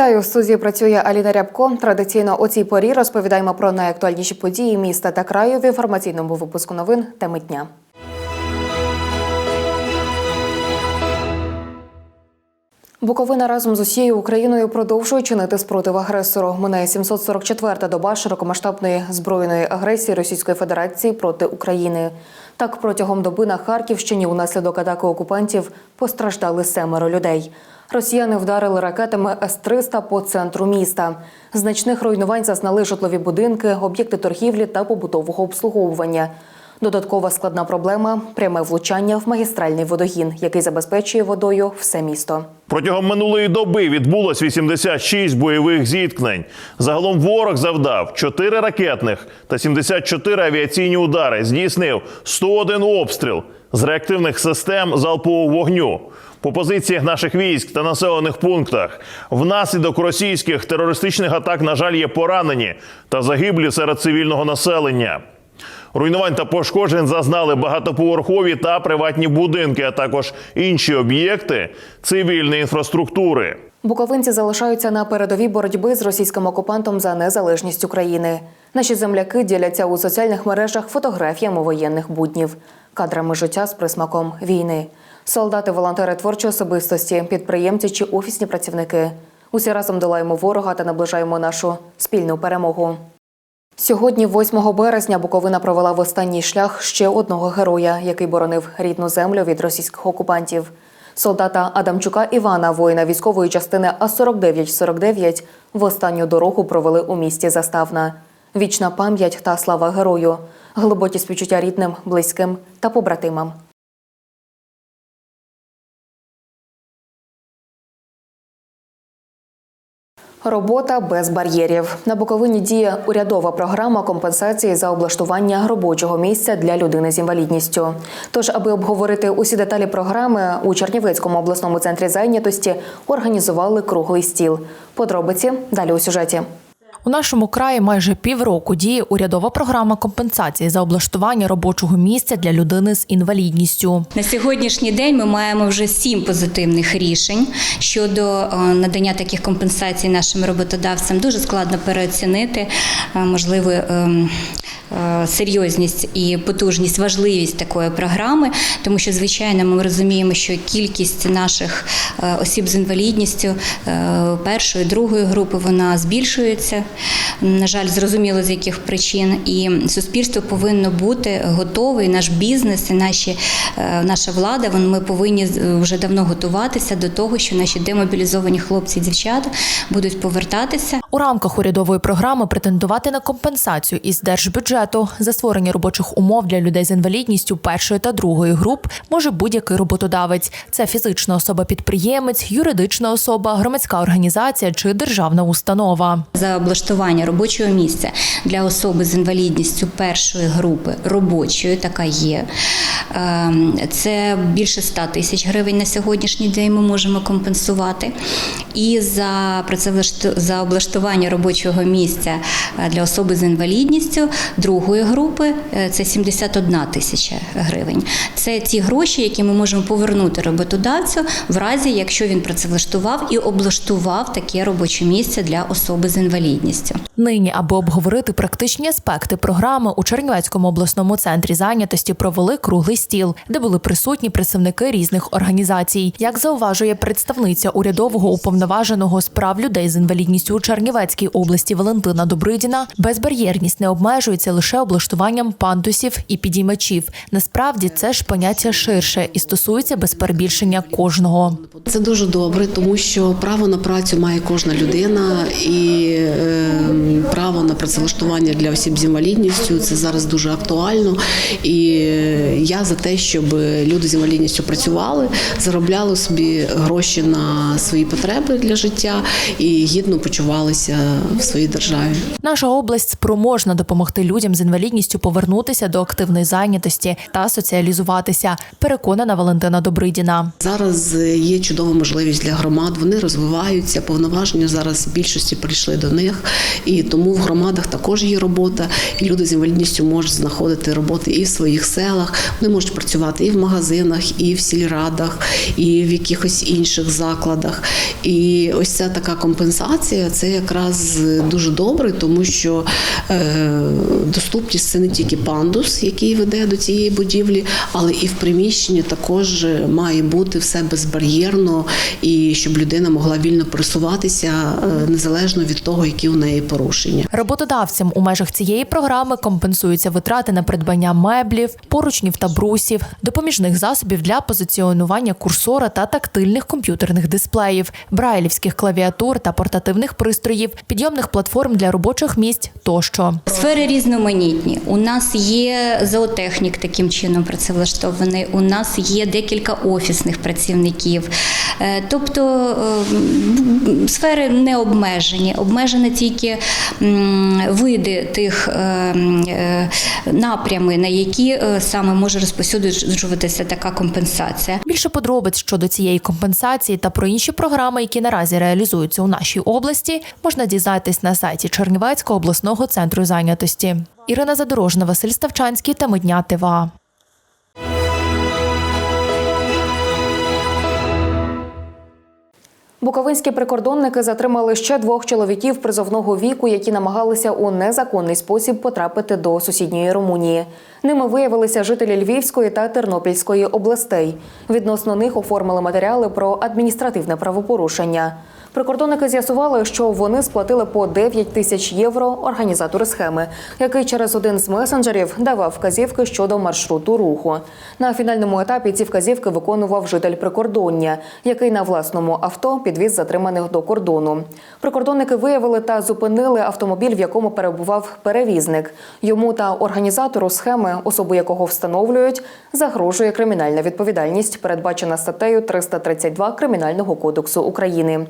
Вітаю у студії. Працює Аліна Рябко. Традиційно о цій порі розповідаємо про найактуальніші події міста та краю в інформаційному випуску новин теми дня. Буковина разом з усією Україною продовжує чинити спротив агресору. Минає 744-та доба широкомасштабної збройної агресії Російської Федерації проти України. Так, протягом доби на Харківщині унаслідок атаки окупантів постраждали семеро людей. Росіяни вдарили ракетами С-300 по центру міста. Значних руйнувань зазнали житлові будинки, об'єкти торгівлі та побутового обслуговування. Додаткова складна проблема пряме влучання в магістральний водогін, який забезпечує водою все місто. Протягом минулої доби відбулось 86 бойових зіткнень. Загалом ворог завдав 4 ракетних та 74 авіаційні удари. Здійснив 101 обстріл з реактивних систем залпового вогню. По позиціях наших військ та населених пунктах внаслідок російських терористичних атак, на жаль, є поранені та загиблі серед цивільного населення. Руйнувань та пошкоджень зазнали багатоповерхові та приватні будинки, а також інші об'єкти цивільної інфраструктури. Буковинці залишаються на передовій боротьби з російським окупантом за незалежність України. Наші земляки діляться у соціальних мережах фотографіями воєнних буднів, кадрами життя з присмаком війни. Солдати, волонтери творчої особистості, підприємці чи офісні працівники. Усі разом долаємо ворога та наближаємо нашу спільну перемогу. Сьогодні, 8 березня, Буковина провела в останній шлях ще одного героя, який боронив рідну землю від російських окупантів. Солдата Адамчука Івана, воїна військової частини А-49-49, в останню дорогу провели у місті Заставна. Вічна пам'ять та слава герою, глибокі співчуття рідним, близьким та побратимам. Робота без бар'єрів на Буковині діє урядова програма компенсації за облаштування робочого місця для людини з інвалідністю. Тож, аби обговорити усі деталі програми, у Чернівецькому обласному центрі зайнятості організували круглий стіл. Подробиці далі у сюжеті. У нашому краї майже півроку діє урядова програма компенсації за облаштування робочого місця для людини з інвалідністю. На сьогоднішній день ми маємо вже сім позитивних рішень щодо е, надання таких компенсацій нашим роботодавцям. Дуже складно переоцінити е, можливо. Е, Серйозність і потужність, важливість такої програми, тому що звичайно ми розуміємо, що кількість наших е, осіб з інвалідністю е, першої, другої групи вона збільшується. На жаль, зрозуміло з яких причин, і суспільство повинно бути готове, наш бізнес, і наші, наша влада. вон- Ми повинні вже давно готуватися до того, що наші демобілізовані хлопці і дівчата будуть повертатися. У рамках урядової програми претендувати на компенсацію із держбюджету за створення робочих умов для людей з інвалідністю першої та другої груп може будь-який роботодавець. Це фізична особа-підприємець, юридична особа, громадська організація чи державна установа. за облаштування робочого місця для особи з інвалідністю першої групи робочої, така є. Ем, Це більше 100 тисяч гривень на сьогоднішній день ми можемо компенсувати. І за працевлашт- за облаштування робочого місця е, для особи з інвалідністю другої групи е, це 71 тисяча гривень. Це ті гроші, які ми можемо повернути роботодавцю в разі, якщо він працевлаштував і облаштував таке робоче місце для особи з інвалідністю. Нині, аби обговорити практичні аспекти програми, у Чернівецькому обласному центрі зайнятості провели круглий стіл, де були присутні представники різних організацій. Як зауважує представниця урядового уповноваженого з прав людей з інвалідністю у Чернівецькій області Валентина Добридіна, безбар'єрність не обмежується лише облаштуванням пандусів і підіймачів. Насправді це ж поняття ширше і стосується без перебільшення кожного. Це дуже добре, тому що право на працю має кожна людина, і е, право на працевлаштування для осіб з інвалідністю це зараз дуже актуально. І е, я за те, щоб люди з інвалідністю працювали, заробляли собі гроші на свої потреби для життя і гідно почувалися розвиватися в своїй державі. Наша область спроможна допомогти людям з інвалідністю повернутися до активної зайнятості та соціалізуватися. Переконана Валентина Добридіна. Зараз є чудова можливість для громад. Вони розвиваються. Повноваження зараз в більшості прийшли до них, і тому в громадах також є робота. І люди з інвалідністю можуть знаходити роботи і в своїх селах. Вони можуть працювати і в магазинах, і в сільрадах, і в якихось інших закладах. І ось ця така компенсація це якраз дуже добре, тому що е, доступність це не тільки пандус, який веде до цієї будівлі, але і в приміщенні також має бути все безбар'єрно, і щоб людина могла вільно пересуватися е, незалежно від того, які у неї порушення. Роботодавцям у межах цієї програми компенсуються витрати на придбання меблів, поручнів та брусів, допоміжних засобів для позиціонування курсора та тактильних комп'ютерних дисплеїв, брайлівських клавіатур та портативних пристроїв, підйомних платформ для робочих місць тощо. Сфери різноманітні. У нас є зоотехнік таким чином працевлаштований. У нас є декілька офісних працівників. Е, Тобто е, сфери не обмежені, обмежені тільки види тих е, е, напрями, на які е, саме може розпосюджуватися така компенсація. Більше подробиць щодо цієї компенсації та про інші програми, які наразі реалізуються у нашій області, можна дізнатись на сайті Чернівецького обласного центру зайнятості. Ірина Задорожна, Василь Ставчанський та Медня ТВА. Буковинські прикордонники затримали ще двох чоловіків призовного віку, які намагалися у незаконний спосіб потрапити до сусідньої Румунії. Ними виявилися жителі Львівської та Тернопільської областей. Відносно них оформили матеріали про адміністративне правопорушення. Прикордонники з'ясували, що вони сплатили по 9 тисяч євро організатору схеми, який через один з месенджерів давав вказівки щодо маршруту руху. На фінальному етапі ці вказівки виконував житель прикордоння, який на власному авто підвіз затриманих до кордону. Прикордонники виявили та зупинили автомобіль, в якому перебував перевізник. Йому та організатору схеми, особу якого встановлюють, загрожує кримінальна відповідальність, передбачена статтею 332 Кримінального кодексу України.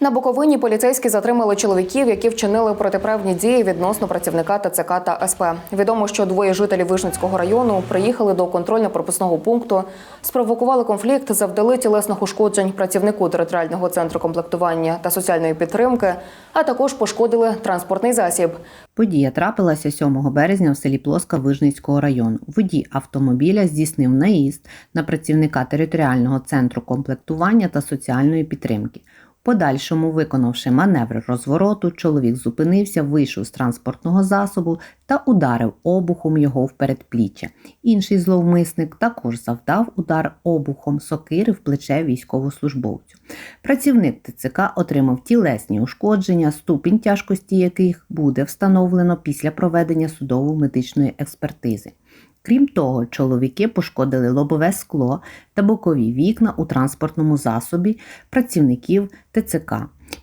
На Буковині поліцейські затримали чоловіків, які вчинили протиправні дії відносно працівника ТЦК та СП. Відомо, що двоє жителів Вишницького району приїхали до контрольно-пропускного пункту, спровокували конфлікт, завдали тілесних ушкоджень працівнику територіального центру комплектування та соціальної підтримки, а також пошкодили транспортний засіб. Подія трапилася 7 березня в селі Плоска Вижницького району. Водій автомобіля здійснив наїзд на працівника територіального центру комплектування та соціальної підтримки. Подальшому, виконавши маневр розвороту, чоловік зупинився, вийшов з транспортного засобу та ударив обухом його в передпліччя. Інший зловмисник також завдав удар обухом сокири в плече військовослужбовцю. Працівник ТЦК отримав тілесні ушкодження, ступінь тяжкості яких буде встановлено після проведення судово-медичної експертизи. Крім того, чоловіки пошкодили лобове скло та бокові вікна у транспортному засобі працівників ТЦК,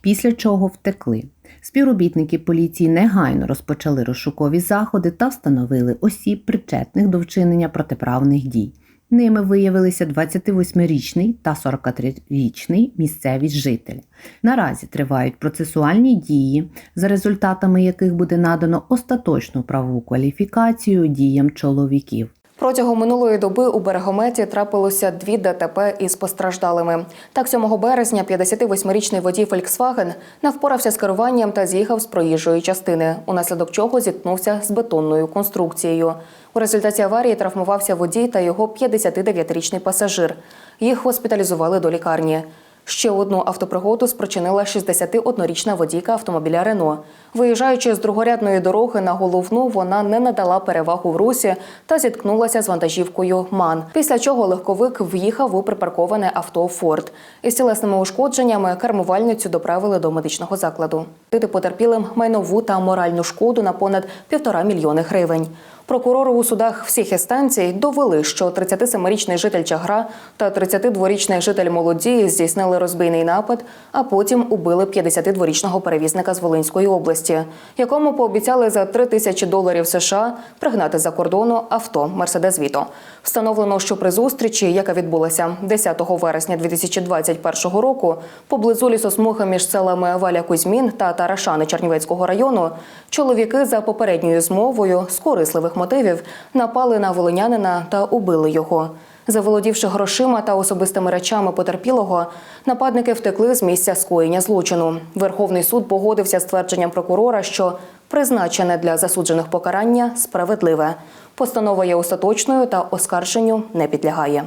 після чого втекли. Співробітники поліції негайно розпочали розшукові заходи та встановили осіб, причетних до вчинення протиправних дій. Ними виявилися 28-річний та 43-річний місцеві жителі. Наразі тривають процесуальні дії, за результатами яких буде надано остаточну правову кваліфікацію діям чоловіків. Протягом минулої доби у Берегометі трапилося дві ДТП із постраждалими. Так, 7 березня 58-річний водій Volkswagen не впорався з керуванням та з'їхав з проїжджої частини, унаслідок чого зіткнувся з бетонною конструкцією. У результаті аварії травмувався водій та його 59-річний пасажир. Їх госпіталізували до лікарні. Ще одну автопригоду спричинила 61-річна водійка автомобіля Рено. Виїжджаючи з другорядної дороги на головну, вона не надала перевагу в русі та зіткнулася з вантажівкою МАН. Після чого легковик в'їхав у припарковане авто Форд. Із тілесними ушкодженнями кермувальницю доправили до медичного закладу. Тити потерпілим майнову та моральну шкоду на понад півтора мільйони гривень. Прокурори у судах всіх інстанцій довели, що 37-річний житель Чагра та 32-річний житель Молодії здійснили розбійний напад, а потім убили 52-річного перевізника з Волинської області, якому пообіцяли за 3 тисячі доларів США пригнати за кордону авто Мерседес Віто. Встановлено, що при зустрічі, яка відбулася 10 вересня 2021 року, поблизу лісосмуги між селами Валя Кузьмін та Тарашани Чернівецького району, чоловіки за попередньою змовою з корисливих мотивів напали на волинянина та убили його. Заволодівши грошима та особистими речами потерпілого, нападники втекли з місця скоєння злочину. Верховний суд погодився з твердженням прокурора, що призначене для засуджених покарання справедливе. Постанова є остаточною та оскарженню не підлягає.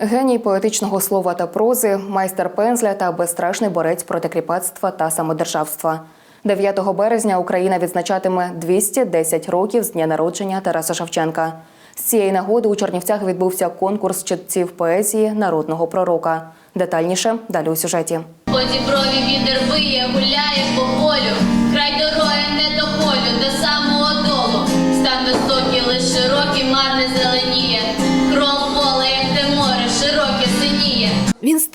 Геній поетичного слова та прози, майстер пензля та безстрашний борець проти кріпацтва та самодержавства. 9 березня Україна відзначатиме 210 років з дня народження Тараса Шевченка. З цієї нагоди у Чернівцях відбувся конкурс читців поезії народного пророка. Детальніше далі у сюжеті. По діброві вітер виє, гуляє по полю,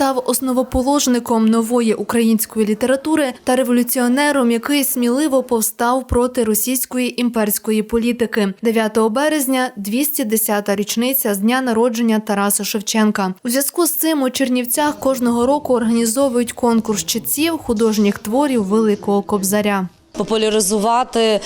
став основоположником нової української літератури та революціонером, який сміливо повстав проти російської імперської політики. 9 березня 210-та річниця з дня народження Тараса Шевченка. У зв'язку з цим у Чернівцях кожного року організовують конкурс читців художніх творів Великого Кобзаря. Популяризувати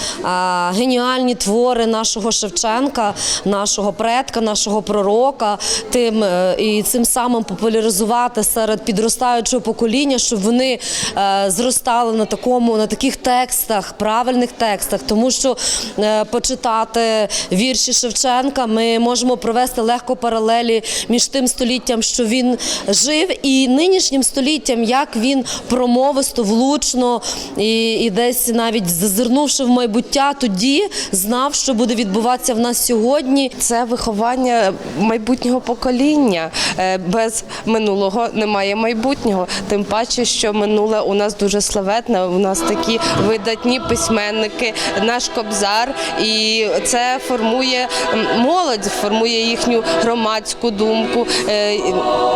геніальні твори нашого Шевченка, нашого предка, нашого пророка, тим е, і цим самим популяризувати серед підростаючого покоління, щоб вони е, зростали на такому на таких текстах, правильних текстах, тому що е, почитати вірші Шевченка, ми можемо провести легко паралелі між тим століттям, що він жив, і нинішнім століттям, як він промовисто, влучно і, і десь навіть зазирнувши в майбуття, тоді знав, що буде відбуватися в нас сьогодні. Це виховання майбутнього покоління. Е, Без минулого немає майбутнього. Тим паче, що минуле у нас дуже славетне. У нас такі видатні письменники, наш кобзар, і це формує молодь, формує їхню громадську думку. Е,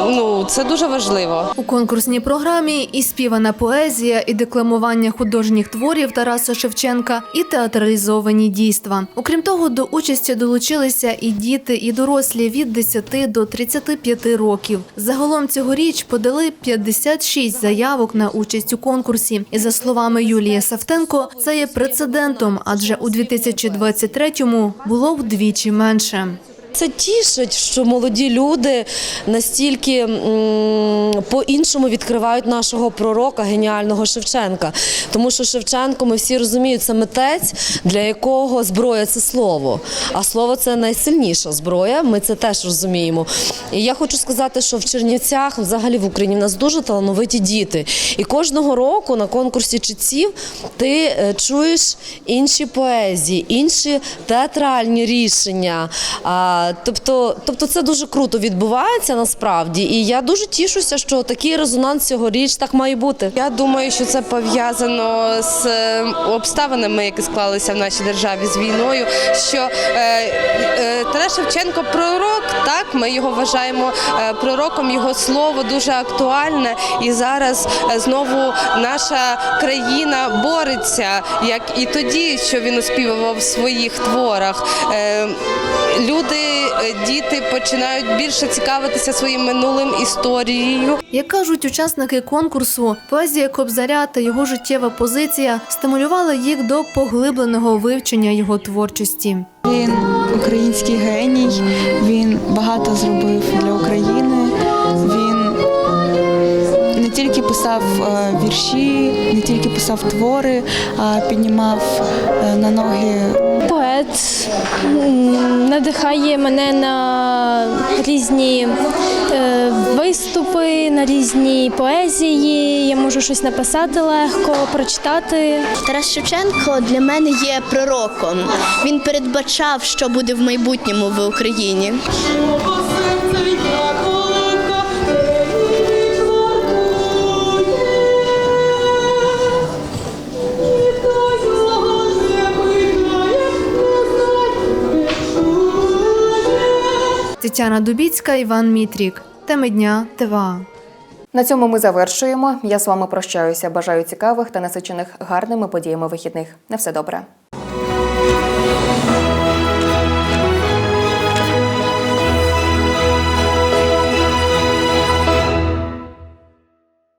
Ну це дуже важливо. У конкурсній програмі і співана поезія, і декламування художніх творів Тараса Шевченка, і театралізовані дійства. Окрім того, до участі долучилися і діти, і дорослі від 10 до 35 років. Загалом цьогоріч подали 56 заявок на участь у конкурсі. І за словами Юлії Савтенко, це є прецедентом, адже у 2023-му було вдвічі менше. Це тішить, що молоді люди настільки по-іншому відкривають нашого пророка, геніального Шевченка. Тому що Шевченко, ми всі розуміють, це митець, для якого зброя це слово. А слово це найсильніша зброя. Ми це теж розуміємо. І я хочу сказати, що в Чернівцях, взагалі в Україні, в нас дуже талановиті діти. І кожного року на конкурсі читців ти е, чуєш інші поезії, інші театральні рішення. Тобто, тобто це дуже круто відбувається насправді. І я дуже тішуся, що такий резонанс цьогоріч так має бути. Я думаю, що це пов'язано з е, обставинами, які склалися в нашій державі з війною. Що е, е, Тарас Шевченко пророк, так ми його вважаємо е, пророком. Його слово дуже актуальне, і зараз е, знову наша країна бореться, як і тоді, що він оспівував в своїх творах. Е, люди, діти починають більше цікавитися своїм минулим історією. Як кажуть учасники конкурсу, поезія Кобзаря та його життєва позиція стимулювали їх до поглибленого вивчення його творчості. Він український геній, він багато зробив для України. Він не тільки писав е, вірші, не тільки писав твори, а піднімав е, на ноги Поет надихає мене на різні е, виступи, на різні поезії. Я можу щось написати легко, прочитати. Тарас Шевченко для мене є пророком. Він передбачав, що буде в майбутньому в Україні. Тетяна Дубіцька, Іван Мітрік. Теми дня ТВА. На цьому ми завершуємо. Я з вами прощаюся. Бажаю цікавих та насичених гарними подіями вихідних. На все добре.